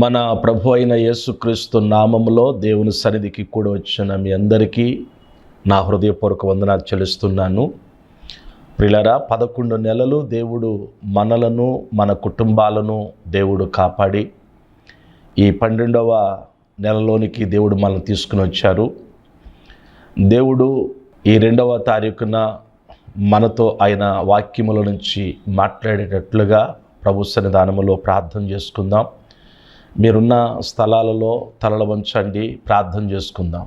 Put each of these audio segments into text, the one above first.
మన ప్రభు అయిన యేసుక్రీస్తు నామములో దేవుని సన్నిధికి కూడా వచ్చిన మీ అందరికీ నా హృదయపూర్వక వందనాలు చెల్లిస్తున్నాను. ప్రిలరా పదకొండు నెలలు దేవుడు మనలను మన కుటుంబాలను దేవుడు కాపాడి ఈ పన్నెండవ నెలలోనికి దేవుడు మనల్ని తీసుకుని వచ్చారు. దేవుడు ఈ రెండవ తారీఖున మనతో ఆయన వాక్యముల నుంచి మాట్లాడేటట్లుగా ప్రభు సన్నిధానములో ప్రార్థన చేసుకుందాం. మీరున్న స్థలాలలో తలలు వంచండి ప్రార్థన చేసుకుందాం.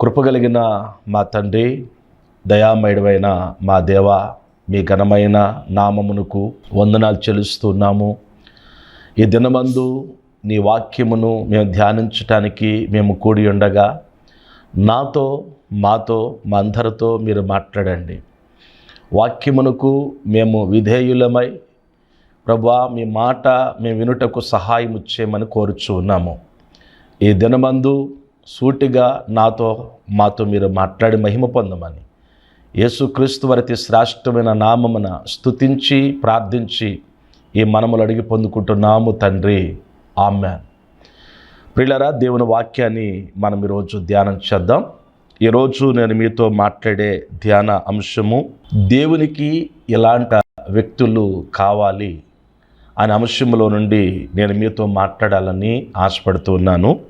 కృపగలిగిన మా తండ్రి దయామయుడమైన మా దేవ మీ ఘనమైన నామమునకు వందనాలు చెల్లిస్తున్నాము ఈ దినమందు నీ వాక్యమును మేము ధ్యానించటానికి మేము కూడి ఉండగా నాతో మాతో మా అందరితో మీరు మాట్లాడండి. వాక్యమునకు మేము విధేయులమై ప్రభా మీ మాట మేము వినుటకు సహాయం ఇచ్చేయమని కోరుచు ఉన్నాము. ఈ దినమందు సూటిగా నాతో మాతో మీరు మాట్లాడి మహిమ పొందమని యేసుక్రీస్తు వరతి శ్రేష్టమైన నామమున స్తుతించి ప్రార్థించి ఈ మనములు అడిగి పొందుకుంటున్నాము తండ్రి. ఆమ్యాన్ ప్రిలరా దేవుని వాక్యాన్ని మనం ఈరోజు ధ్యానం చేద్దాం. ఈరోజు నేను మీతో మాట్లాడే ధ్యాన అంశము దేవునికి ఇలాంటి వ్యక్తులు కావాలి? అనే అంశంలో నుండి నేను మీతో మాట్లాడాలని ఆశపడుతూ ఉన్నాను.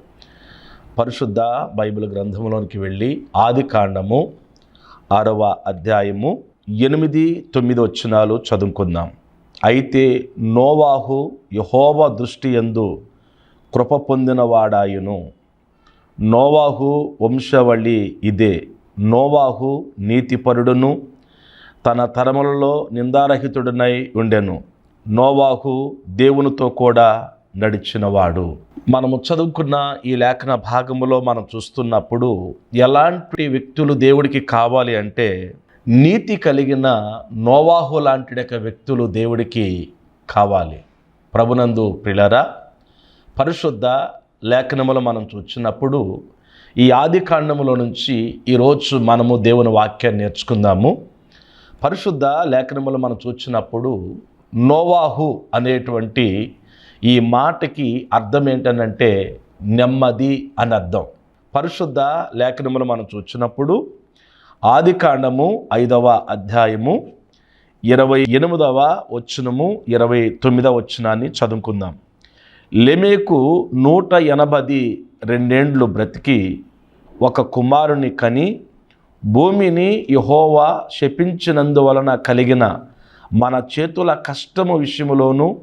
పరిశుద్ధ బైబిల్ గ్రంథంలోనికి వెళ్ళి ఆది కాండము ఆరవ అధ్యాయము ఎనిమిది తొమ్మిది వచ్చినాలు చదువుకుందాం. అయితే నోవాహు యహోవ దృష్టి ఎందు కృప పొందినవాడాయును. నోవాహు వంశవళి ఇదే. నోవాహు నీతిపరుడును తన తరములలో నిందారహితుడనై ఉండెను. నోవాహు దేవునితో కూడా నడిచినవాడు. మనము చదువుకున్న ఈ లేఖన భాగములో మనం చూస్తున్నప్పుడు ఎలాంటి వ్యక్తులు దేవుడికి కావాలి అంటే నీతి కలిగిన నోవాహు లాంటి యొక్క వ్యక్తులు దేవుడికి కావాలి. ప్రభునందు ప్రిలరా పరిశుద్ధ లేఖనములు మనం చూసినప్పుడు ఈ ఆది కాండములో నుంచి ఈరోజు మనము దేవుని వాక్యాన్ని నేర్చుకుందాము. పరిశుద్ధ లేఖనములు మనం చూసినప్పుడు నోవాహు అనేటువంటి ఈ మాటకి అర్థం ఏంటనంటే నెమ్మది అని అర్థం. పరిశుద్ధ లేఖనములు మనం చూసినప్పుడు ఆది కాండము ఐదవ అధ్యాయము ఇరవై ఎనిమిదవ వచనము ఇరవై తొమ్మిదవ వచనాన్ని చదువుకుందాం. లెమేకు నూట ఎనభది రెండేండ్లు బ్రతికి ఒక కుమారుని కని భూమిని యహోవా శపించినందువలన కలిగిన మన చేతుల కష్టము విషయములోను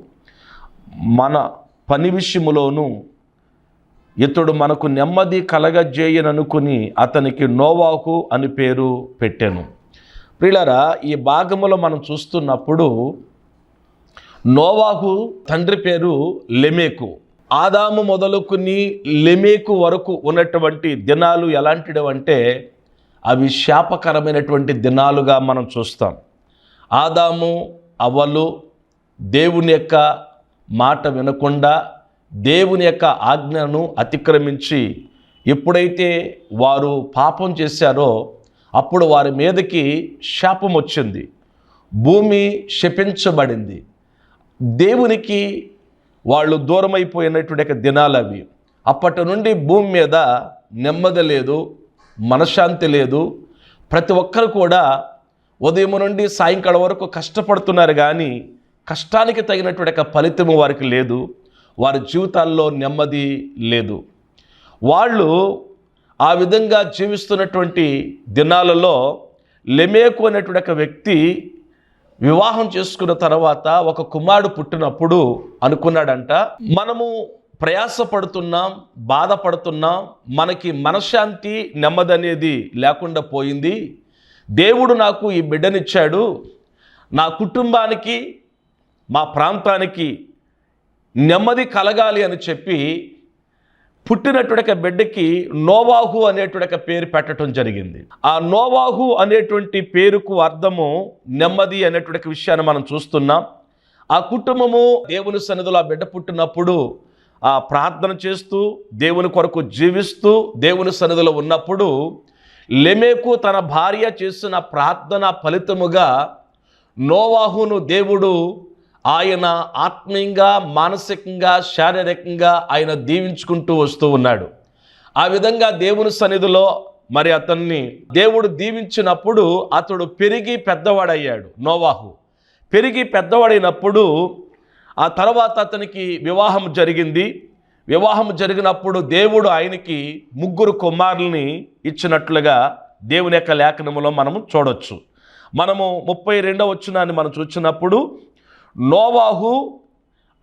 మన పని విషయములోను ఇతడు మనకు నెమ్మది కలగజేయననుకుని అతనికి నోవాకు అని పేరు పెట్టాను. ప్రియులరా ఈ భాగములో మనం చూస్తున్నప్పుడు నోవాహు తండ్రి పేరు లెమేకు. ఆదాము మొదలుకుని లెమేకు వరకు ఉన్నటువంటి దినాలు ఎలాంటివంటే అవి శాపకరమైనటువంటి దినాలుగా మనం చూస్తాం. ఆదాము అవ్వలు దేవుని యొక్క మాట వినకుండా దేవుని యొక్క ఆజ్ఞను అతిక్రమించి ఎప్పుడైతే వారు పాపం చేశారో అప్పుడు వారి మీదకి శాపం వచ్చింది. భూమి శపించబడింది. దేవునికి వాళ్ళు దూరమైపోయినటువంటి యొక్క దినాలు అవి. అప్పటి నుండి భూమి మీద నెమ్మది లేదు మనశ్శాంతి లేదు. ప్రతి ఒక్కరు కూడా ఉదయం నుండి సాయంకాలం వరకు కష్టపడుతున్నారు కానీ కష్టానికి తగినటువంటి యొక్క ఫలితము వారికి లేదు. వారి జీవితాల్లో నెమ్మది లేదు. వాళ్ళు ఆ విధంగా జీవిస్తున్నటువంటి దినాలలో లెమేకు అనేటువంటి ఒక వ్యక్తి వివాహం చేసుకున్న తర్వాత ఒక కుమారుడు పుట్టినప్పుడు అనుకున్నాడంట మనము ప్రయాసపడుతున్నాం బాధపడుతున్నాం మనకి మనశ్శాంతి నెమ్మది అనేది లేకుండా పోయింది. దేవుడు నాకు ఈ బిడ్డనిచ్చాడు. నా కుటుంబానికి మా ప్రాంతానికి నెమ్మది కలగాలి అని చెప్పి పుట్టినటువంటి బిడ్డకి నోవాహు అనేటువంటి పేరు పెట్టడం జరిగింది. ఆ నోవాహు అనేటువంటి పేరుకు అర్థము నెమ్మది అనేటువంటి విషయాన్ని మనం చూస్తున్నాం. ఆ కుటుంబము దేవుని సన్నిధిలో ఆ బిడ్డ పుట్టినప్పుడు ఆ ప్రార్థన చేస్తూ దేవుని కొరకు జీవిస్తూ దేవుని సన్నిధిలో ఉన్నప్పుడు లెమేకు తన భార్య చేసిన ప్రార్థన ఫలితముగా నోవాహును దేవుడు ఆయన ఆత్మీయంగా మానసికంగా శారీరకంగా ఆయన దీవించుకుంటూ వస్తూ ఉన్నాడు. ఆ విధంగా దేవుని సన్నిధిలో మరి అతన్ని దేవుడు దీవించినప్పుడు అతడు పెరిగి పెద్దవాడయ్యాడు నోవాహు. పెరిగి పెద్దవాడైనప్పుడు ఆ తర్వాత అతనికి వివాహం జరిగింది. వివాహం జరిగినప్పుడు దేవుడు ఆయనకి ముగ్గురు కుమారుల్ని ఇచ్చినట్లుగా దేవుని యొక్క లేఖనములో మనము చూడొచ్చు. మనము ముప్పై రెండవ వచ్చినాన్ని మనం చూసినప్పుడు నోవాహు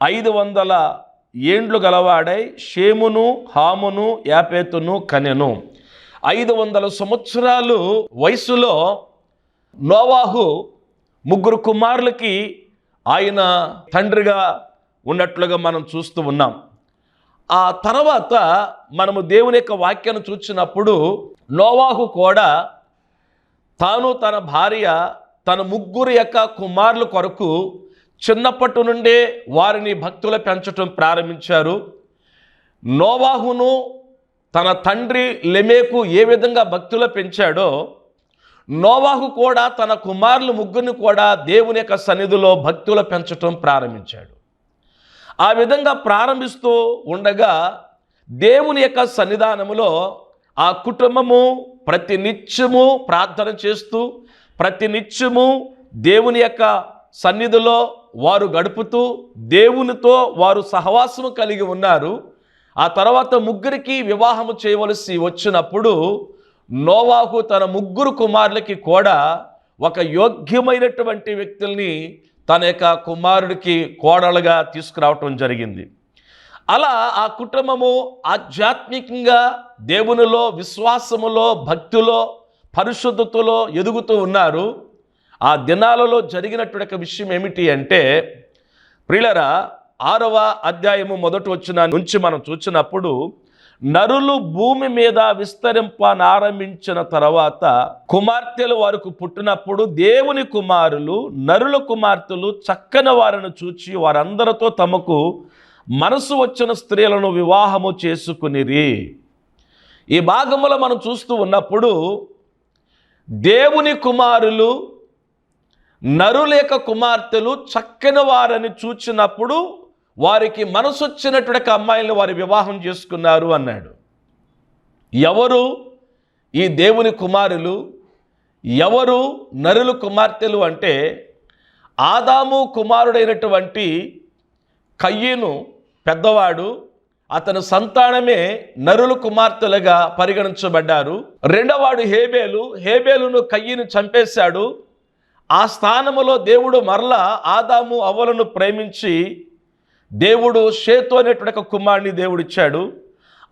ఐదు వందల ఏండ్లు గలవాడై షేమును హామును యాపేతును కనెను ఐదు వందల సంవత్సరాలు వయసులో నోవాహు ముగ్గురు కుమారులకి ఆయన తండ్రిగా ఉన్నట్లుగా మనం చూస్తూ ఉన్నాం. ఆ తర్వాత మనము దేవుని యొక్క వాక్యాన్ని చూచినప్పుడు నోవాహు కూడా తాను తన భార్య తన ముగ్గురు యొక్క కుమారుల కొరకు చిన్నప్పటి నుండే వారిని భక్తులు పెంచటం ప్రారంభించారు. నోవాహును తన తండ్రి లెమేకు ఏ విధంగా భక్తులు పెంచాడో నోవాహు కూడా తన కుమారులు ముగ్గురిని కూడా దేవుని యొక్క సన్నిధిలో భక్తులు పెంచటం ప్రారంభించాడు. ఆ విధంగా ప్రారంభిస్తూ ఉండగా దేవుని యొక్క సన్నిధానములో ఆ కుటుంబము ప్రతి నిత్యము ప్రార్థన చేస్తూ ప్రతి నిత్యము దేవుని యొక్క సన్నిధిలో వారు గడుపుతూ దేవునితో వారు సహవాసము కలిగి ఉన్నారు. ఆ తర్వాత ముగ్గురికి వివాహము చేయవలసి వచ్చినప్పుడు నోవాహు తన ముగ్గురు కుమారులకి కూడా ఒక యోగ్యమైనటువంటి వ్యక్తుల్ని తన యొక్క కుమారుడికి కోడలుగా తీసుకురావటం జరిగింది. అలా ఆ కుటుంబము ఆధ్యాత్మికంగా దేవునిలో విశ్వాసములో భక్తిలో పరిశుద్ధతలో ఎదుగుతూ ఉన్నారు. ఆ దినాలలో జరిగినటువంటి ఒక విషయం ఏమిటి అంటే ప్రియులరా ఆరవ అధ్యాయము మొదటి వచ్చిన నుంచి మనం చూసినప్పుడు నరులు భూమి మీద విస్తరింపనారంభించిన తర్వాత కుమార్తెలు వారికి పుట్టినప్పుడు దేవుని కుమారులు నరుల కుమార్తెలు చక్కని వారిని చూచి వారందరితో తమకు మనసు వచ్చిన స్త్రీలను వివాహము చేసుకునిరి. ఈ భాగంలో మనం చూస్తూ ఉన్నప్పుడు దేవుని కుమారులు నరులేక కుమార్తెలు చక్కని వారని చూచినప్పుడు వారికి మనసు వచ్చినటువంటి అమ్మాయిలను వారి వివాహం చేసుకున్నారు అన్నాడు. ఎవరు? ఈ దేవుని కుమారులు. ఎవరు? నరులు కుమార్తెలు అంటే ఆదాము కుమారుడైనటువంటి కయ్యను పెద్దవాడు. అతని సంతానమే నరులు కుమార్తెలుగా పరిగణించబడ్డారు. రెండవాడు హేబేలు. హేబేలును కయ్యను చంపేశాడు. ఆ స్థానములో దేవుడు మరలా ఆదాము అవ్వలను ప్రేమించి దేవుడు షేతు అనేటువంటి ఒక కుమారుని దేవుడిచ్చాడు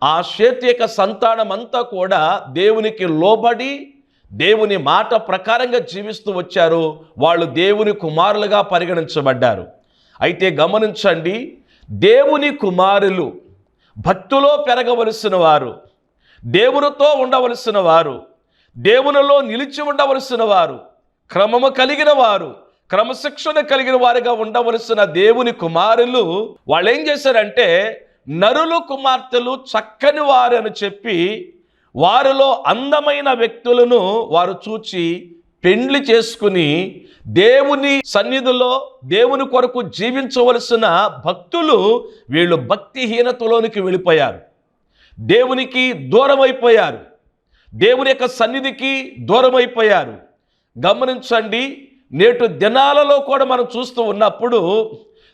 ఆ షేతు యొక్క సంతానం అంతా కూడా దేవునికి లోబడి దేవుని మాట ప్రకారంగా జీవిస్తూ వచ్చారు. వాళ్ళు దేవుని కుమారులుగా పరిగణించబడ్డారు. అయితే గమనించండి దేవుని కుమారులు భక్తులో పెరగవలసిన వారు దేవునితో ఉండవలసిన వారు దేవునిలో నిలిచి ఉండవలసిన వారు క్రమము కలిగిన వారు క్రమశిక్షణ కలిగిన వారిగా ఉండవలసిన దేవుని కుమారులు వాళ్ళు ఏం చేశారంటే నరులు కుమార్తెలు చక్కని వారు అని చెప్పి వారిలో అందమైన వ్యక్తులను వారు చూచి పెండ్లి చేసుకుని దేవుని సన్నిధిలో దేవుని కొరకు జీవించవలసిన భక్తులు వీళ్ళు భక్తిహీనతలోనికి వెళ్ళిపోయారు. దేవునికి దూరమైపోయారు. దేవుని యొక్క సన్నిధికి దూరమైపోయారు. గమనించండి నేటు దినాలలో కూడా మనం చూస్తూ ఉన్నప్పుడు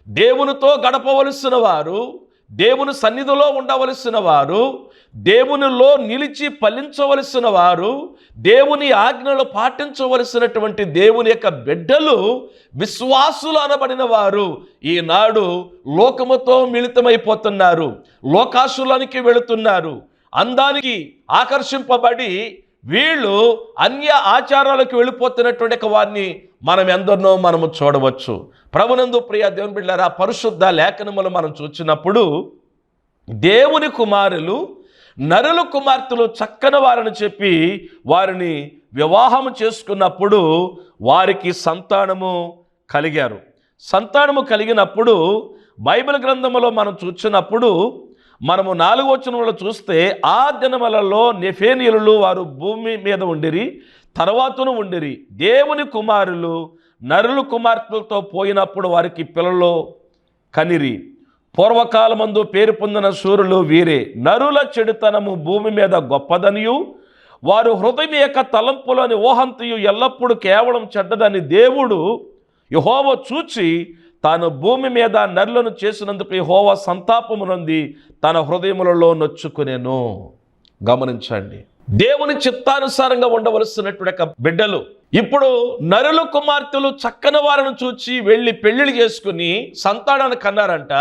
దేవునితో గడపవలసిన వారు దేవుని సన్నిధిలో ఉండవలసిన వారు దేవునిలో నిలిచి ఫలించవలసిన వారు దేవుని ఆజ్ఞలు పాటించవలసినటువంటి దేవుని యొక్క బిడ్డలు విశ్వాసులు అనబడిన వారు ఈనాడు లోకముతో మిళితమైపోతున్నారు. లోకాశులానికి వెళుతున్నారు. అందానికి ఆకర్షింపబడి వీళ్ళు అన్య ఆచారాలకు వెళ్ళిపోతున్నటువంటి ఒక వారిని మనం ఎందరినో మనము చూడవచ్చు. ప్రభునందు ప్రియ దేవుని బిడ్డారా పరిశుద్ధ లేఖనములు మనం చూచినప్పుడు దేవుని కుమారులు నరుల కుమార్తెలు చక్కని వారని చెప్పి వారిని వివాహము చేసుకున్నప్పుడు వారికి సంతానము కలిగారు. సంతానము కలిగినప్పుడు బైబిల్ గ్రంథములో మనం చూసినప్పుడు మనము నాలుగు వచనంలో చూస్తే ఆ దినములలో నెఫేనియులు వారు భూమి మీద ఉండిరి తర్వాతను ఉండిరి. దేవుని కుమారులు నరులు కుమార్తెలతో పోయినప్పుడు వారికి పిల్లలు కనిరి. పూర్వకాలమందు పేరు పొందిన సూర్యులు వీరే. నరుల చెడుతనము భూమి మీద గొప్పదనియు వారు హృదయం యొక్క తలంపులోని ఊహంతయు ఎల్లప్పుడూ కేవలం చెడ్డదని దేవుడు యహోవ చూచి తాను భూమి మీద నరులను చేసినందుకు హోవా సంతాపము నుండి తన హృదయములలో నొచ్చుకునేను. గమనించండి. దేవుని చిత్తానుసారంగా ఉండవలసినటువంటి యొక్క బిడ్డలు ఇప్పుడు నరుల కుమార్తెలు చక్కని వారిని చూచి వెళ్ళి పెళ్ళిళ్ళు చేసుకుని సంతానాన్ని కన్నారంట.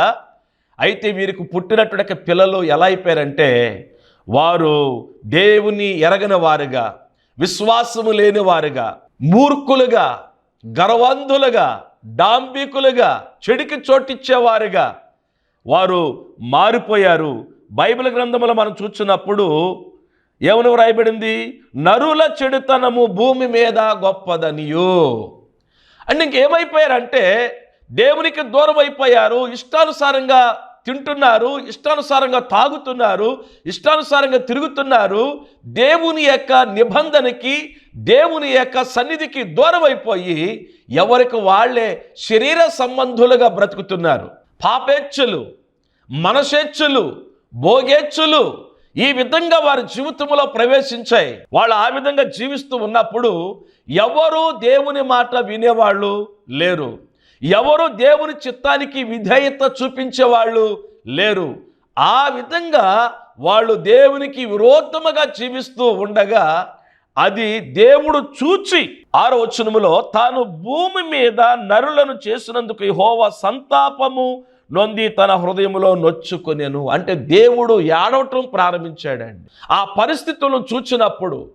అయితే వీరికి పుట్టినటువంటి యొక్క పిల్లలు ఎలా అయిపోయారంటే వారు దేవుని ఎరగని వారుగా విశ్వాసము లేని వారుగా మూర్ఖులుగా గర్వంధులుగా డాంబికులుగా చెడికి చోటిచ్చేవారుగా. వారు మారిపోయారు. బైబిల్ గ్రంథంలో మనం చూస్తున్నప్పుడు ఏమని వ్రాయబడింది? నరుల చెడుతనము భూమి మీద గొప్పదనియు. అంటే ఇంకేమైపోయారంటే దేవునికి దూరం అయిపోయారు ఇష్టానుసారంగా తింటున్నారు ఇష్టానుసారంగా తాగుతున్నారు ఇష్టానుసారంగా తిరుగుతున్నారు దేవుని యొక్క నిబంధనకి దేవుని యొక్క సన్నిధికి దూరం అయిపోయి ఎవరికి వాళ్ళే శరీర సంబంధులుగా బ్రతుకుతున్నారు. పాపేచ్ఛలు మనసేచ్ఛలు భోగేచ్ఛలు ఈ విధంగా వారి జీవితంలో ప్రవేశించాయి. వాళ్ళు ఆ విధంగా జీవిస్తూ ఉన్నప్పుడు ఎవరు దేవుని మాట వినేవాళ్ళు లేరు. ఎవరు దేవుని చిత్తానికి విధేయత చూపించేవాళ్ళు లేరు. ఆ విధంగా వాళ్ళు దేవునికి విరోధముగా జీవిస్తూ ఉండగా అది దేవుడు చూచి ఆరో వచనములో తాను భూమి మీద నరులను చేసినందుకు హోవ సంతాపము నొంది తన హృదయములో నొచ్చుకునేను. అంటే దేవుడు ఏడవటం ప్రారంభించాడండి. ఆ పరిస్థితులను చూచినప్పుడు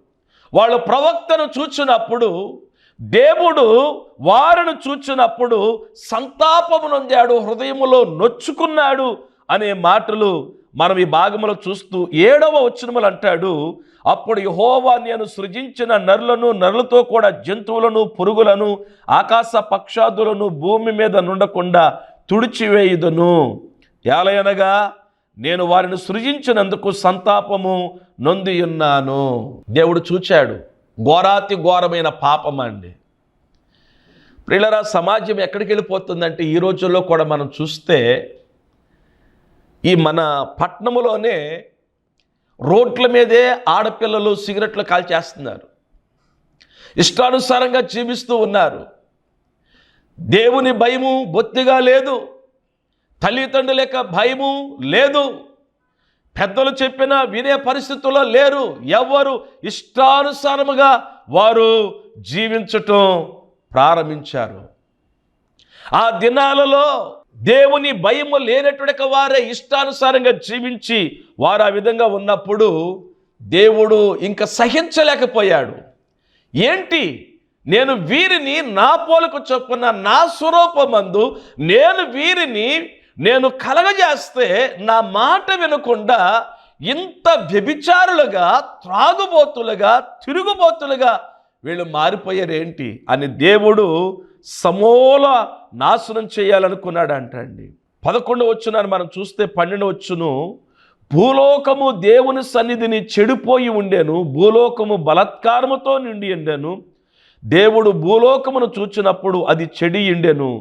వాళ్ళు ప్రవక్తను చూచినప్పుడు దేవుడు వారిని చూచినప్పుడు సంతాపము నొందాడు హృదయములో నొచ్చుకున్నాడు అనే మాటలు మనం ఈ భాగంలో చూస్తూ ఏడవ వచనములు అంటాడు. అప్పుడు యహోవా నేను సృజించిన నరులను నరులతో కూడా జంతువులను పురుగులను ఆకాశ పక్షాదులను భూమి మీద నుండకుండా తుడిచివేయుదును. ఏలయనగా నేను వారిని సృజించినందుకు సంతాపము నొంది ఉన్నాను. దేవుడు చూచాడు. ఘోరాతి ఘోరమైన పాపం అండి. ప్రియులరా సమాజం ఎక్కడికి వెళ్ళిపోతుందంటే ఈ రోజుల్లో కూడా మనం చూస్తే ఈ మన పట్నములోనే రోడ్ల మీదే ఆడపిల్లలు సిగరెట్లు కాల్చేస్తున్నారు. ఇష్టానుసారంగా జీవిస్తూ ఉన్నారు. దేవుని భయము బొత్తిగా లేదు. తల్లిదండ్రుల యొక్క భయము లేదు. పెద్దలు చెప్పిన వినే పరిస్థితుల్లో లేరు. ఎవరు ఇష్టానుసారముగా వారు జీవించటం ప్రారంభించారు. ఆ దినాలలో దేవుని భయము లేనటువంటి వారే ఇష్టానుసారంగా జీవించి వారు ఆ విధంగా ఉన్నప్పుడు దేవుడు ఇంకా సహించలేకపోయాడు. ఏంటి? నేను వీరిని నా పోలకు చొప్పున నా స్వరూపమందు నేను వీరిని నేను కలగజేస్తే నా మాట వినకుండా ఇంత వ్యభిచారులుగా త్రాగుబోతులుగా తిరుగుబోతులుగా వీళ్ళు మారిపోయారేంటి? అని దేవుడు సమూల నాశనం చేయాలనుకున్నాడు అంటండి పదకొండు వచ్చునని మనం చూస్తే పన్నెండు వచ్చును భూలోకము దేవుని సన్నిధిని చెడిపోయి ఉండేను భూలోకము బలత్కారముతో నిండి ఉండెను దేవుడు భూలోకమును చూచినప్పుడు అది చెడి ఉండెను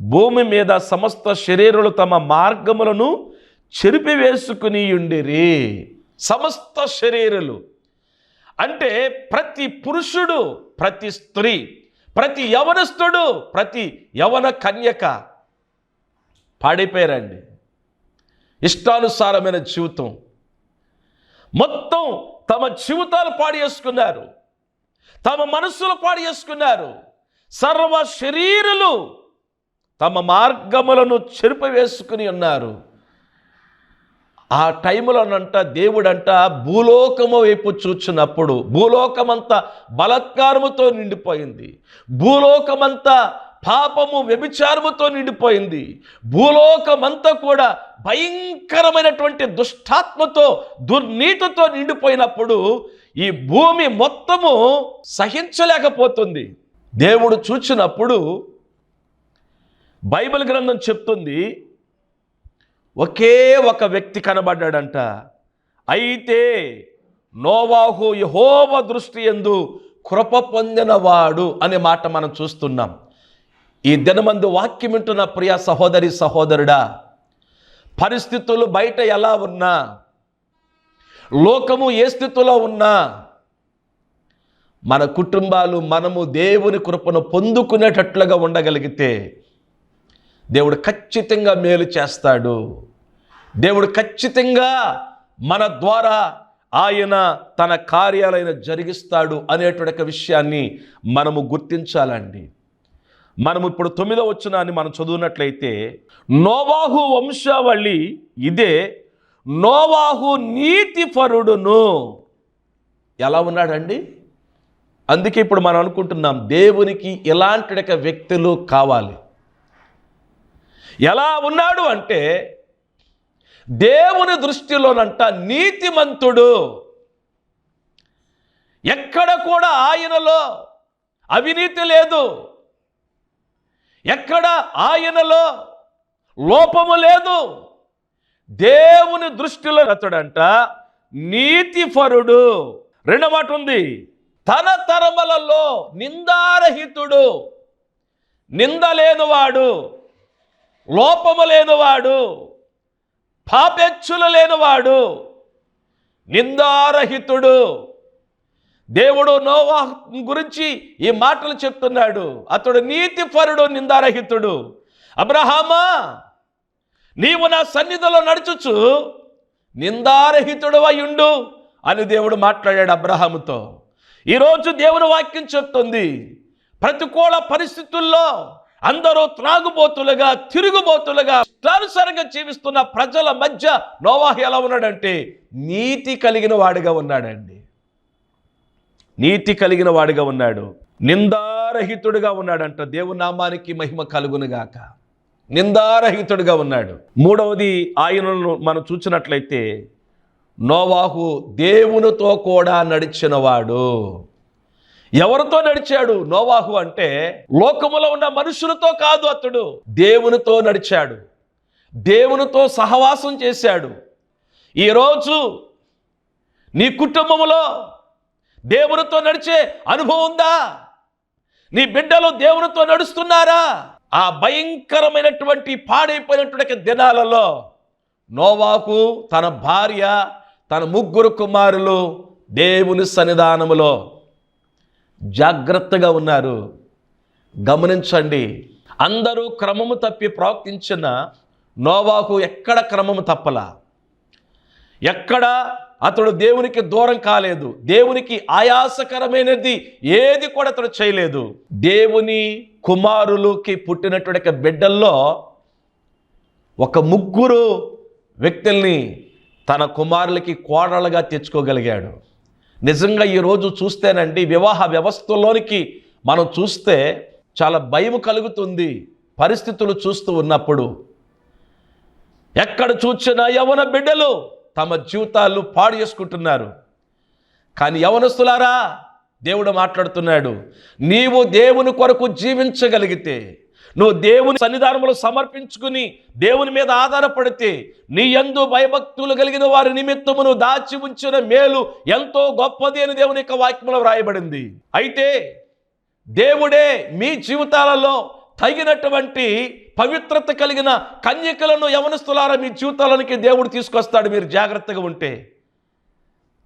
భూమి మీద సమస్త శరీరులు తమ మార్గములను చెరిపివేసుకుని ఉండిరి సమస్త శరీరులు. అంటే ప్రతి పురుషుడు ప్రతి స్త్రీ ప్రతి యవనస్తుడు ప్రతి యవన కన్యక పాడైపోయారండి. ఇష్టానుసారమైన జీవితం. మొత్తం తమ జీవితాలు పాడేసుకున్నారు తమ మనస్సులు పాడేసుకున్నారు సర్వ శరీరులు తమ మార్గములను చెరిపివేసుకుని ఉన్నారు. ఆ టైంలోనంట దేవుడంట భూలోకము వైపు చూచినప్పుడు భూలోకమంతా బలత్కారముతో నిండిపోయింది. భూలోకమంతా పాపము వ్యభిచారముతో నిండిపోయింది. భూలోకమంతా కూడా భయంకరమైనటువంటి దుష్టాత్మతో దుర్నీతితో నిండిపోయినప్పుడు ఈ భూమి మొత్తము సహించలేకపోతుంది. దేవుడు చూచినప్పుడు బైబిల్ గ్రంథం చెప్తుంది ఒకే ఒక వ్యక్తి కనబడ్డాడంట. అయితే నోవాహు యహోవ దృష్టి ఎందు కృప పొందినవాడు అనే మాట మనం చూస్తున్నాం. ఈ దినమందు వాక్యం వింటున్న ప్రియ సహోదరి సహోదరుడా పరిస్థితులు బయట ఎలా ఉన్నా లోకము ఏ స్థితిలో ఉన్నా మన కుటుంబాలు మనము దేవుని కృపను పొందుకునేటట్లుగా ఉండగలిగితే దేవుడు ఖచ్చితంగా మేలు చేస్తాడు. దేవుడు ఖచ్చితంగా మన ద్వారా ఆయన తన కార్యాలైన జరిగిస్తాడు అనేటువంటి విషయాన్ని మనము గుర్తించాలండి. మనము ఇప్పుడు తొమ్మిదో వచ్చినాన్ని మనం చదువునట్లయితే నోవాహు వంశావళి ఇదే నోవాహు నీతిపరుడును. ఎలా ఉన్నాడండి? అందుకే ఇప్పుడు మనం అనుకుంటున్నాం దేవునికి ఇలాంటి వ్యక్తులు కావాలి. ఎలా ఉన్నాడు అంటే దేవుని దృష్టిలోనంట నీతిమంతుడు. ఎక్కడ కూడా ఆయనలో అవినీతి లేదు. ఎక్కడ ఆయనలో లోపము లేదు. దేవుని దృష్టిలో అతడంట నీతిపరుడు. రెండో మాట ఉంది. తన తరములలో నిందారహితుడు. నిందలేనివాడు. లోపము లేనివాడు పాపెచ్చులు లేనివాడు నిందారహితుడు. దేవుడు నోవా గురించి ఈ మాటలు చెప్తున్నాడు. అతడు నీతిపరుడు నిందారహితుడు. అబ్రహామా నీవు నా సన్నిధిలో నడుచుచు నిందారహితుడు అయ్యుండు అని దేవుడు మాట్లాడాడు అబ్రహాముతో. ఈరోజు దేవుని వాక్యం చెప్తుంది. ప్రతికూల పరిస్థితుల్లో అందరూ త్రాగుబోతులుగా తిరుగుబోతులుగా ఇష్టానుసారంగా జీవిస్తున్న ప్రజల మధ్య నోవాహి ఎలా ఉన్నాడంటే నీతి కలిగిన వాడిగా ఉన్నాడండి. నీతి కలిగిన వాడిగా ఉన్నాడు. నిందారహితుడిగా ఉన్నాడంట. దేవుని నామానికి మహిమ కలుగునుగాక. నిందారహితుడిగా ఉన్నాడు. మూడవది ఆయనను మనం చూసినట్లయితే నోవాహు దేవునితో కూడా నడిచినవాడు. ఎవరితో నడిచాడు నోవాహు అంటే లోకములో ఉన్న మనుషులతో కాదు అతడు. దేవునితో నడిచాడు. దేవునితో సహవాసం చేశాడు. ఈరోజు నీ కుటుంబంలో దేవునితో నడిచే అనుభవం ఉందా? నీ బిడ్డలు దేవునితో నడుస్తున్నారా? ఆ భయంకరమైనటువంటి పాడైపోయినటువంటి దినాలలో నోవాకు తన భార్య తన ముగ్గురు కుమారులు దేవుని సన్నిధానములో జాగ్రత్తగా ఉన్నారు. గమనించండి. అందరూ క్రమము తప్పి ప్రవర్తించిన నోవాకు ఎక్కడ క్రమము తప్పలా? ఎక్కడ? అతడు దేవునికి దూరం కాలేదు. దేవునికి ఆయాసకరమైనది ఏది కూడా అతడు చేయలేదు. దేవుని కుమారులకి పుట్టినటువంటి బిడ్డల్లో ఒక ముగ్గురు వ్యక్తుల్ని తన కుమారులకి కోడలుగా తెచ్చుకోగలిగాడు. నిజంగా ఈరోజు చూస్తేనండి వివాహ వ్యవస్థలోనికి మనం చూస్తే చాలా భయం కలుగుతుంది పరిస్థితులు చూస్తూ ఉన్నప్పుడు. ఎక్కడ చూచినా యవన బిడ్డలు తమ జీవితాలు పాడు చేసుకుంటున్నారు. కానీ యవనస్తులారా దేవుడు మాట్లాడుతున్నాడు నీవు దేవుని కొరకు జీవించగలిగితే నువ్వు దేవుని సన్నిధానములు సమర్పించుకుని దేవుని మీద ఆధారపడితే నీ ఎందు భయభక్తులు కలిగిన వారి నిమిత్తము నువ్వు దాచి ఉంచిన మేలు ఎంతో గొప్పది అని దేవుని యొక్క వాక్యంలో వ్రాయబడింది. అయితే దేవుడే మీ జీవితాలలో తగినటువంటి పవిత్రత కలిగిన కన్యకలను యవనస్తులారా మీ జీవితాలనికి దేవుడు తీసుకొస్తాడు. మీరు జాగ్రత్తగా ఉంటే.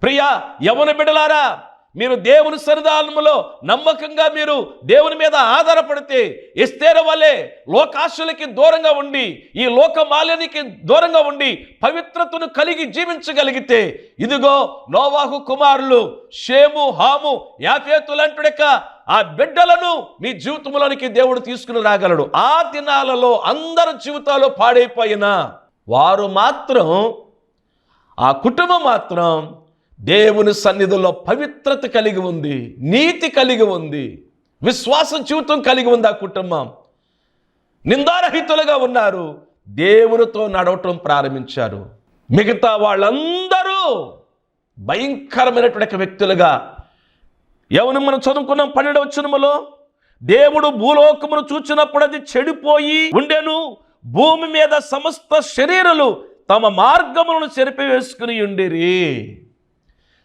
ప్రియా యవన బిడలారా మీరు దేవుని సన్నిధానములో నమ్మకంగా మీరు దేవుని మీద ఆధారపడితే ఎస్తేర వలె లోకాశులకి దూరంగా ఉండి ఈ లోక మాలినికి దూరంగా ఉండి పవిత్రతను కలిగి జీవించగలిగితే ఇదిగో నోవాహు కుమారులు షేము హాము యాఫేతులంటుడక ఆ బిడ్డలను మీ జీవితంలోనికి దేవుడు తీసుకుని రాగలడు. ఆ దినాలలో అందరి జీవితాలు పాడైపోయినా వారు మాత్రం ఆ కుటుంబం మాత్రం దేవుని సన్నిధిలో పవిత్రత కలిగి ఉంది నీతి కలిగి ఉంది విశ్వాస జీవితం కలిగి ఉంది ఆ కుటుంబం. నిందారహితులుగా ఉన్నారు. దేవునితో నడవటం ప్రారంభించారు. మిగతా వాళ్ళందరూ భయంకరమైనటువంటి వ్యక్తులుగా. ఎవరు మనం చదువుకున్నాం పన్నెండు వచ్చినములో దేవుడు భూలోకమును చూచినప్పుడు అది చెడిపోయి ఉండెను. భూమి మీద సమస్త శరీరాలు తమ మార్గములను చెరిపివేసుకుని ఉండిరి.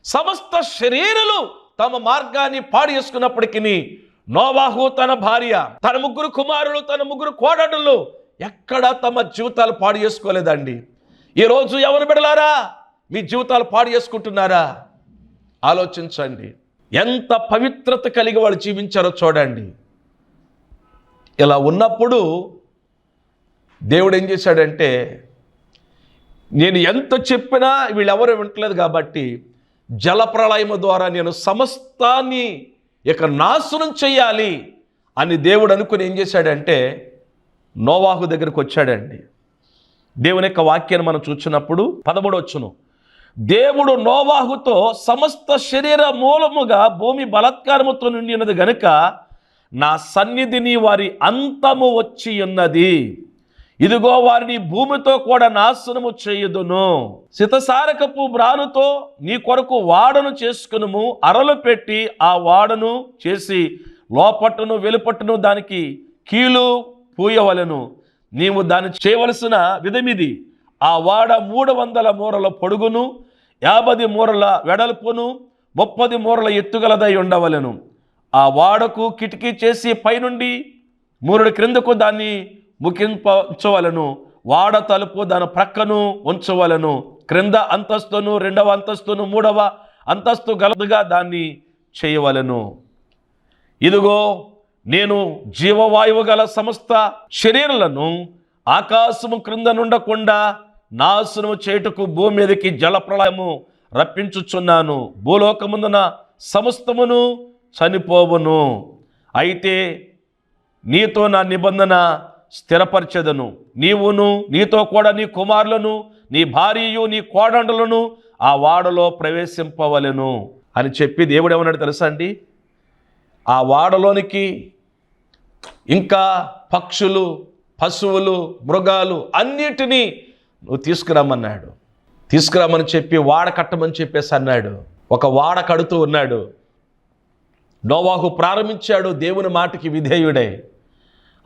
సమస్త శరీరులు తమ మార్గాన్ని పాడు చేసుకున్నప్పటికీ నోవాహు తన భార్య తన ముగ్గురు కుమారులు తన ముగ్గురు కోడడులు ఎక్కడ తమ జీవితాలు పాడు చేసుకోలేదండి. ఈరోజు ఎవరు బిడలారా? మీ జీవితాలు పాడు చేసుకుంటున్నారా? ఆలోచించండి. ఎంత పవిత్రత కలిగి వాళ్ళు జీవించారో చూడండి. ఇలా ఉన్నప్పుడు దేవుడు ఏం చేశాడంటే నేను ఎంత చెప్పినా వీళ్ళెవరూ వింటలేదు కాబట్టి జలప్రళయము ద్వారా నేను సమస్తాన్ని ఇక నాశనం చేయాలి అని దేవుడు అనుకుని ఏం చేశాడంటే నోవాహు దగ్గరకు వచ్చాడండి. దేవుని యొక్క వాక్యాన్ని మనం చూసినప్పుడు పదమూడు వచ్చును దేవుడు నోవాహుతో సమస్త శరీర మూలముగా భూమి బలత్కారముతో నిండి ఉన్నది గనుక నా సన్నిధిని వారి అంతము వచ్చి ఉన్నది. ఇదిగో వారిని భూమితో కూడా నాశనము చేయుదును. సితసారకపు బ్రానుతో నీ కొరకు వాడను చేసుకునుము. అరలు పెట్టి ఆ వాడను చేసి లోపట్టును వెలుపట్టును దానికి కీలు పూయవలెను. నీవు దాన్ని చేయవలసిన విధమిది. ఆ వాడ మూడు వందల మూరల పొడుగును యాభై మూరల వెడల్పును ముప్పది మూరల ఎత్తుగలదై ఉండవలెను. ఆ వాడకు కిటికీ చేసి పైనుండి మూరుడు క్రిందకు దాన్ని ముగింపవలను వాడ తలుపు దాని ప్రక్కను ఉంచవలను. క్రింద అంతస్తును రెండవ అంతస్తును మూడవ అంతస్తు గలదుగా దాన్ని చేయవలను. ఇదిగో నేను జీవవాయువు గల సమస్త శరీరాలను ఆకాశము క్రింద నుండకుండా నాశనము చేటుకు భూమి మీదకి జలప్రళయము రప్పించుచున్నాను. భూలోకముందున సమస్తమును చనిపోవును. అయితే నీతో నా నిబంధన స్థిరపరచెదను. నీవును నీతో కూడా నీ కుమారులను నీ భార్యయు నీ కోడండలను ఆ వాడలో ప్రవేశింపవలెను అని చెప్పి దేవుడు ఏమన్నాడు తెలుసా అండి? ఆ వాడలోనికి ఇంకా పక్షులు పశువులు మృగాలు అన్నిటినీ నువ్వు తీసుకురమ్మన్నాడు. తీసుకురమ్మని చెప్పి వాడ కట్టమని చెప్పేసి అన్నాడు. ఒక వాడ కడుతూ ఉన్నాడు. నోవాహు ప్రారంభించాడు దేవుని మాటకి విధేయుడే.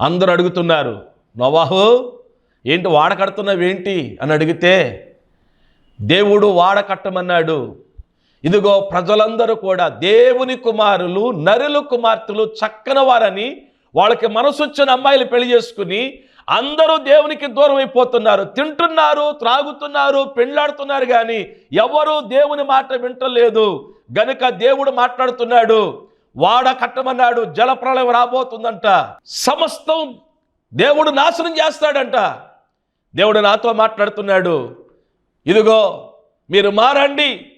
అందరూ అడుగుతున్నారు నోవాహు ఏంటి వాడ కడుతున్నావేంటి అని అడిగితే దేవుడు వాడ కట్టమన్నాడు. ఇదిగో ప్రజలందరూ కూడా దేవుని కుమారులు నరులు కుమార్తెలు చక్కని వారని వాళ్ళకి మనసు వచ్చిన అమ్మాయిలు పెళ్ళి చేసుకుని అందరూ దేవునికి దూరం అయిపోతున్నారు. తింటున్నారు త్రాగుతున్నారు పెళ్ళాడుతున్నారు కానీ ఎవరూ దేవుని మాట వింటలేదు. గనుక దేవుడు మాట్లాడుతున్నాడు వాడ కట్టమన్నాడు జలప్రళయం రాబోతుందంట. సమస్తం దేవుడు నాశనం చేస్తాడంట. దేవుడు నాతో మాట్లాడుతున్నాడు. ఇదిగో మీరు మారండి.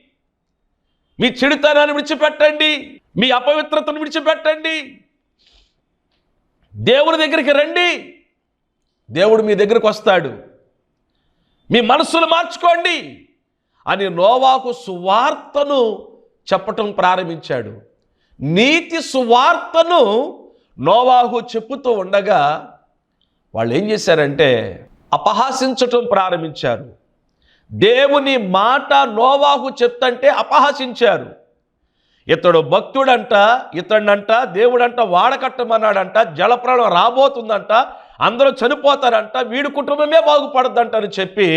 మీ చెడుతనాన్ని విడిచిపెట్టండి. మీ అపవిత్రతను విడిచిపెట్టండి. దేవుని దగ్గరికి రండి. దేవుడు మీ దగ్గరికి వస్తాడు. మీ మనసులు మార్చుకోండి అని నోవాకు సువార్తను చెప్పటం ప్రారంభించాడు. నీతి సువార్తను నోవాహు చెప్పుతూ ఉండగా వాళ్ళు ఏం చేశారంటే అపహాసించటం ప్రారంభించారు. దేవుని మాట నోవాహు చెప్తంటే అపహాసించారు. ఇతడు భక్తుడంట ఇతడంట దేవుడంట వాడకట్టమన్నాడంట జలప్రాణం రాబోతుందంట అందరూ చనిపోతారంట వీడి కుటుంబమే బాగుపడద్దంట అని చెప్పి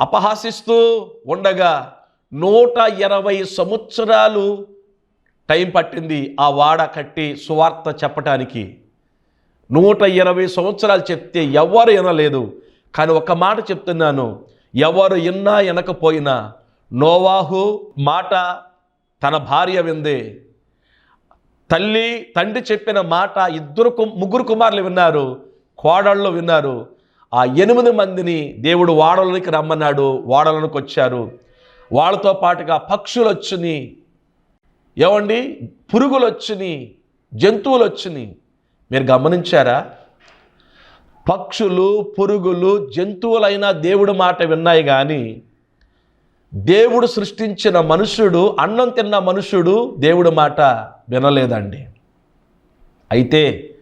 అపహాసిస్తూ ఉండగా నూట ఇరవై సంవత్సరాలు టైం పట్టింది ఆ వాడ కట్టి సువార్త చెప్పటానికి. నూట ఇరవై సంవత్సరాలు చెప్తే ఎవరు వినలేదు. కానీ ఒక మాట చెప్తున్నాను. ఎవరు విన్నా వినకపోయినా నోవాహు మాట తన భార్య విందే. తల్లి తండ్రి చెప్పిన మాట ఇద్దరు కు- ముగ్గురు కుమారులు విన్నారు. కోడళ్ళు విన్నారు. ఆ ఎనిమిది మందిని దేవుడు వాడలోనికి రమ్మన్నాడు వాడలోనికి వచ్చారు వాళ్ళతో పాటుగా పక్షులు వచ్చుని ఏమండి? పురుగులు వచ్చినాయి జంతువులు వచ్చినాయి మీరు గమనించారా? పక్షులు పురుగులు జంతువులైన దేవుడి మాట విన్నాయి కానీ దేవుడు సృష్టించిన మనుషుడు అన్నం తిన్న మనుషుడు దేవుడి మాట వినలేదండి. అయితే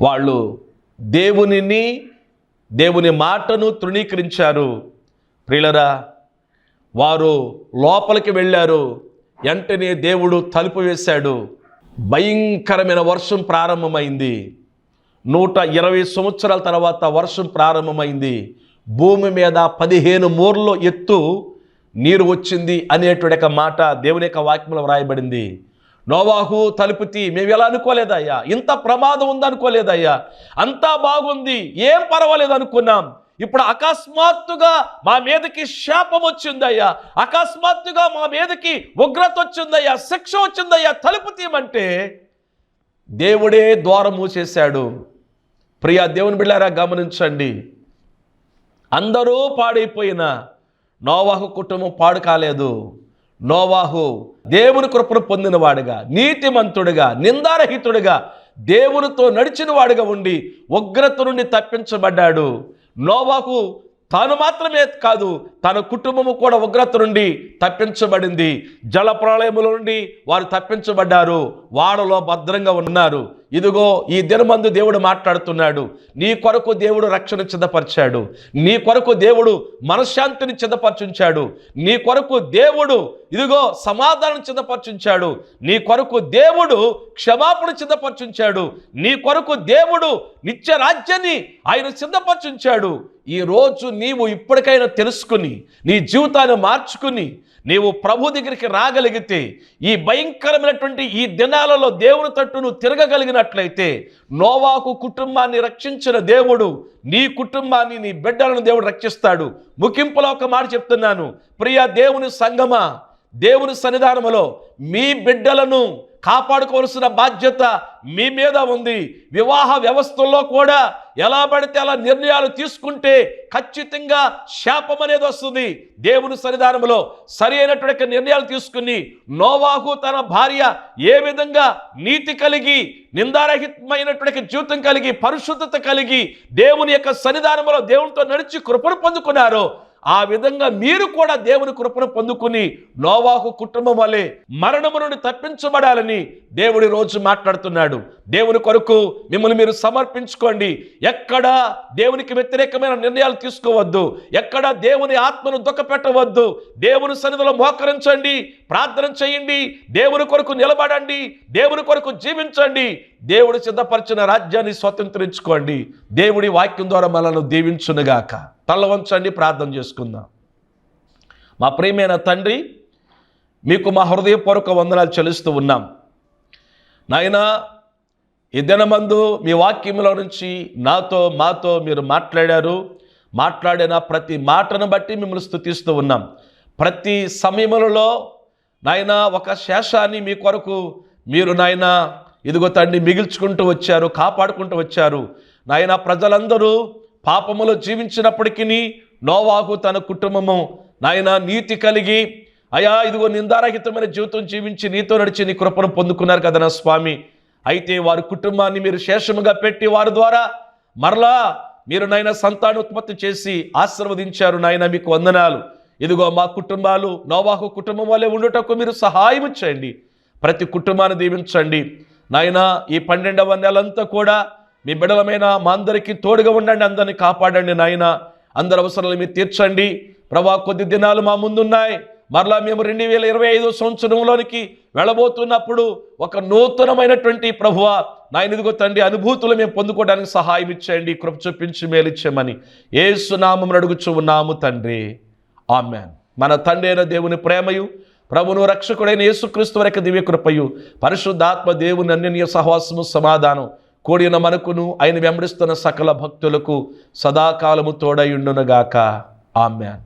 వాళ్ళు దేవునిని దేవుని మాటను తృణీకరించారు. ప్రియులరా వారు లోపలికి వెళ్ళారు. వెంటనే దేవుడు తలుపు వేశాడు. భయంకరమైన వర్షం ప్రారంభమైంది. నూట ఇరవై సంవత్సరాల తర్వాత వర్షం ప్రారంభమైంది. భూమి మీద పదిహేను మూర్లు ఎత్తు నీరు వచ్చింది అనేటువంటి యొక్క మాట దేవుని యొక్క వాక్యంలో వ్రాయబడింది. నోవాహు తలుపుతి మేము ఎలా అనుకోలేదయ్యా? ఇంత ప్రమాదం ఉందనుకోలేదయ్యా? అంతా బాగుంది ఏం పర్వాలేదు అనుకున్నాం. ఇప్పుడు అకస్మాత్తుగా మా మీదకి శాపం వచ్చిందయ్యా. అకస్మాత్తుగా మా మీదకి ఉగ్రత వచ్చిందయ్యా. శిక్ష వచ్చిందయ్యా. తలుపు తీయమంటే దేవుడే ద్వారం మూసేశాడు. ప్రియా దేవుని బిళ్ళారా గమనించండి. అందరూ పాడైపోయిన నోవాహు కుటుంబం పాడు కాలేదు. నోవాహు దేవుని కృపను పొందినవాడుగా నీతిమంతుడిగా నిందారహితుడిగా దేవునితో నడిచిన వాడుగా ఉండి ఉగ్రత నుండి తప్పించబడ్డాడు. నోవాకు తాను మాత్రమే కాదు తన కుటుంబము కూడా ఉగ్రత నుండి తప్పించబడింది. జల ప్రళయముల నుండి వారు తప్పించబడ్డారు. వాడలో భద్రంగా ఉన్నారు. ఇదిగో ఈ దినమందు దేవుడు మాట్లాడుతున్నాడు. నీ కొరకు దేవుడు రక్షణ చిదపరిచాడు నీ కొరకు దేవుడు మనశ్శాంతిని చిదపరచుంచాడు నీ కొరకు దేవుడు ఇదిగో సమాధానం చిదపరచుంచాడు నీ కొరకు దేవుడు క్షమాపణ చిదపరచుంచాడు నీ కొరకు దేవుడు నిత్య రాజ్యాన్ని ఆయన సిద్ధపరచుంచాడు. ఈ రోజు నీవు ఇప్పటికైనా తెలుసుకుని నీ జీవితాన్ని మార్చుకుని నీవు ప్రభు దగ్గరికి రాగలిగితే ఈ భయంకరమైనటువంటి ఈ దినాలలో దేవుని తట్టు నువ్వు తిరగగలిగినట్లయితే నోవాకు కుటుంబాన్ని రక్షించిన దేవుడు నీ కుటుంబాన్ని నీ బిడ్డలను దేవుడు రక్షిస్తాడు. ముగింపులో ఒక మాట చెప్తున్నాను. ప్రియ దేవుని సంగమా దేవుని సన్నిధానములో మీ బిడ్డలను కాపాడుకోవాల్సిన బాధ్యత మీ మీద ఉంది. వివాహ వ్యవస్థల్లో కూడా ఎలా పడితే అలా నిర్ణయాలు తీసుకుంటే ఖచ్చితంగా శాపం అనేది వస్తుంది. దేవుని సన్నిధానంలో సరి అయినటువంటి నిర్ణయాలు తీసుకుని నోవాహు తన భార్య ఏ విధంగా నీతి కలిగి నిందారహితమైనటువంటి జీవితం కలిగి పరిశుద్ధత కలిగి దేవుని యొక్క సన్నిధానంలో దేవునితో నడిచి కృపను పొందుకున్నారో ఆ విధంగా మీరు కూడా దేవుని కృపను పొందుకుని నోవాహు కుటుంబం వలె మరణము నుండి తప్పించబడాలని దేవుడి రోజు మాట్లాడుతున్నాడు. దేవుని కొరకు మిమ్మల్ని మీరు సమర్పించుకోండి. ఎక్కడ దేవునికి వ్యతిరేకమైన నిర్ణయాలు తీసుకోవద్దు. ఎక్కడ దేవుని ఆత్మను దుఃఖపెట్టవద్దు. దేవుని సన్నిధిలో మోకరించండి. ప్రార్థన చేయండి. దేవుని కొరకు నిలబడండి. దేవుని కొరకు జీవించండి. దేవుడు సిద్ధపరిచిన రాజ్యాన్ని స్వతంత్రించుకోండి. దేవుడి వాక్యం ద్వారా మనల్ని దీవించునుగాక. తల వంచండి ప్రార్థన చేసుకుందాం. మా ప్రియమైన తండ్రి మీకు మా హృదయపూర్వక వందనాలు చెల్లిస్తూ ఉన్నాం. నాయనా ఈ దినమందు మీ వాక్యంలో నుంచి నాతో మాతో మీరు మాట్లాడారు. మాట్లాడిన ప్రతి మాటను బట్టి మిమ్మల్ని స్థుతిస్తూ ఉన్నాం. ప్రతి సమయములలో నాయన ఒక శేషాన్ని మీ కొరకు మీరు నాయన ఇదిగో తండ్రి మిగిల్చుకుంటూ వచ్చారు కాపాడుకుంటూ వచ్చారు. నాయన ప్రజలందరూ పాపములో జీవించినప్పటికీ నోవాహు తన కుటుంబము. నాయన నీతి కలిగి అయా ఇదిగో నిందారహితమైన జీవితం జీవించి నీతో నడిచి నీ కృపను పొందుకున్నారు కదా నా స్వామి. అయితే వారి కుటుంబాన్ని మీరు శేషముగా పెట్టి వారి ద్వారా మరలా మీరు నాయన సంతానోత్పత్తి చేసి ఆశీర్వదించారు నాయన మీకు వందనాలు. ఇదిగో మా కుటుంబాలు నోవాహు కుటుంబం వల్లే ఉండటకు మీరు సహాయం చేయండి. ప్రతి కుటుంబాన్ని దీవించండి. నాయన ఈ పన్నెండవ నెలంతా కూడా మీ బిడలమైన మా అందరికీ తోడుగా ఉండండి అందరిని కాపాడండి నాయన. అందరి అవసరాలు మీరు తీర్చండి. ప్రభా కొద్ది దినాలు మా ముందున్నాయి. మరలా మేము రెండు వేల ఇరవై ఐదో సంవత్సరంలోనికి వెళ్ళబోతున్నప్పుడు ఒక నూతనమైనటువంటి ప్రభువ నాయనదిగో తండ్రి అనుభూతులు మేము పొందుకోవడానికి సహాయం ఇచ్చేయండి కృప చూపించి మేలిచ్చామని ఏసునామం అడుగుచు ఉన్నాము తండ్రి. ఆమెన్. మన తండ్రి అయిన దేవుని ప్రేమయు ప్రభును రక్షకుడైన యేసుక్రీస్తు వరకు దివ్య కృపయు పరిశుద్ధాత్మ దేవుని అన్యన్య సహవాసము సమాధానం కూడిన మనకును ఆయన వెంబడిస్తున్న సకల భక్తులకు సదాకాలము తోడయుండునుగాక ఆమెన్.